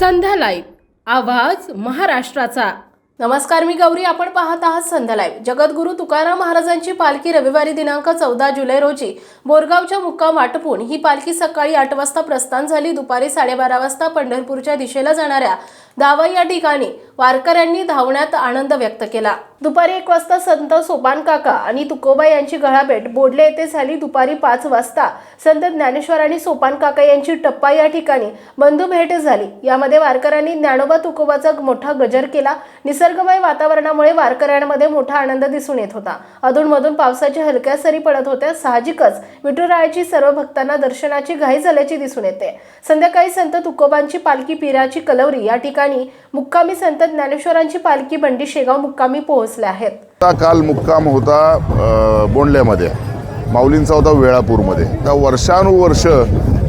संध्या live. आवाज महाराष्ट्राचा. नमस्कार मी गौरी. आपण पाहत आहात संध्या लाईव्ह. जगद्गुरू तुकाराम महाराजांची पालखी रविवारी दिनांक चौदा जुलै रोजी बोरगावच्या मुक्काम वाटपून ही पालखी सकाळी आठ वाजता प्रस्थान झाली. दुपारी साडेबारा वाजता पंढरपूरच्या दिशेला जाणाऱ्या दावा या ठिकाणी वारकऱ्यांनी धावण्यात आनंद व्यक्त केला. दुपारी एक वाजता संत सोपान काका आणि तुकोबा यांची गळाभेट बोडले येथे झाली. दुपारी पाच वाजता संत ज्ञानेश्वर आणि सोपान काका यांची टप्पा या ठिकाणी बंधू भेट झाली. यामध्ये वारकऱ्यांनी ज्ञानोबा तुकोबाचा मोठा गजर केला. निसर्गमय वातावरणामुळे वारकऱ्यांमध्ये मोठा आनंद दिसून येत होता. अधूनमधून पावसाच्या हलक्या सरी पडत होत्या. साहजिकच विठुरायाची सर्व भक्तांना दर्शनाची घाई झाल्याची दिसून येते. संध्याकाळी संत तुकोबांची पालखी पिराची कलवरी या ठिकाणी मुक्कामी संत ज्ञानेश्वरांची पालखी बंडी शेगाव मुक्कामी पोहोचले आहेत. आता काल मुक्काम होता बोंडल्यामध्ये. माऊलींचा होता वेळापूरमध्ये. त्या वर्षानुवर्ष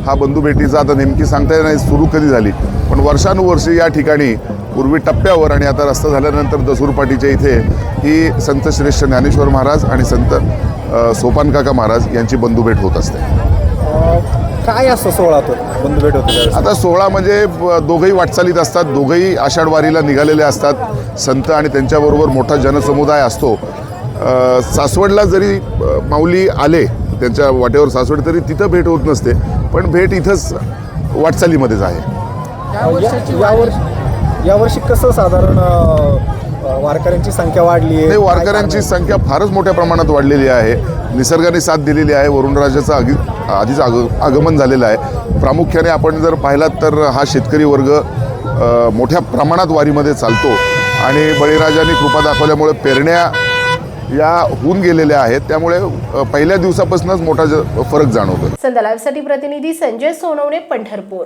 हा बंधुभेटीचा आता नेमकी सांगता येत नाही सुरू कधी झाली. पण वर्षानुवर्ष या ठिकाणी पूर्वी टप्प्यावर आणि आता रस्ता झाल्यानंतर दसूरपाटीच्या इथे ही संत श्रेष्ठ ज्ञानेश्वर महाराज आणि संत सोपानकाका महाराज यांची बंधुभेट होत असते. काय असतं सोहळा तो बंधुभेट होते त्यावेळेस. आता सोहळा म्हणजे ब- दोघंही वाटचालीत असतात दोघंही आषाढ वारीला निघालेले असतात. संत आणि त्यांच्याबरोबर मोठा जनसमुदाय असतो. अ, सासवडला जरी अ, माऊली आले त्यांच्या वाटेवर सासवड तरी तिथं भेट होत नसते. पण भेट इथंच वाटचालीमध्येच आहे. या- यावर्षी यावर्षी कसं साधारण अ, वारकऱ्यांची संख्या वाढली नाही आहे वारकऱ्यांची संख्या फारच मोठ्या प्रमाणात वाढलेली आहे. निसर्गाने साथ दिलेली आहे. वरुणराजाचं आगी आधीच आग आगमन झालेलं आहे. प्रामुख्याने आपण जर पाहिलात तर हा शेतकरी वर्ग मोठ्या प्रमाणात वारीमध्ये चालतो. आणि बळीराजांनी कृपा दाखवल्यामुळे पेरण्या या होऊन गेलेल्या आहेत. त्यामुळे पहिल्या दिवसापासूनच मोठा ज- फरक जाणवतो संध्या लाईव्हसाठी प्रतिनिधी संजय सोनवणे पंढरपूर.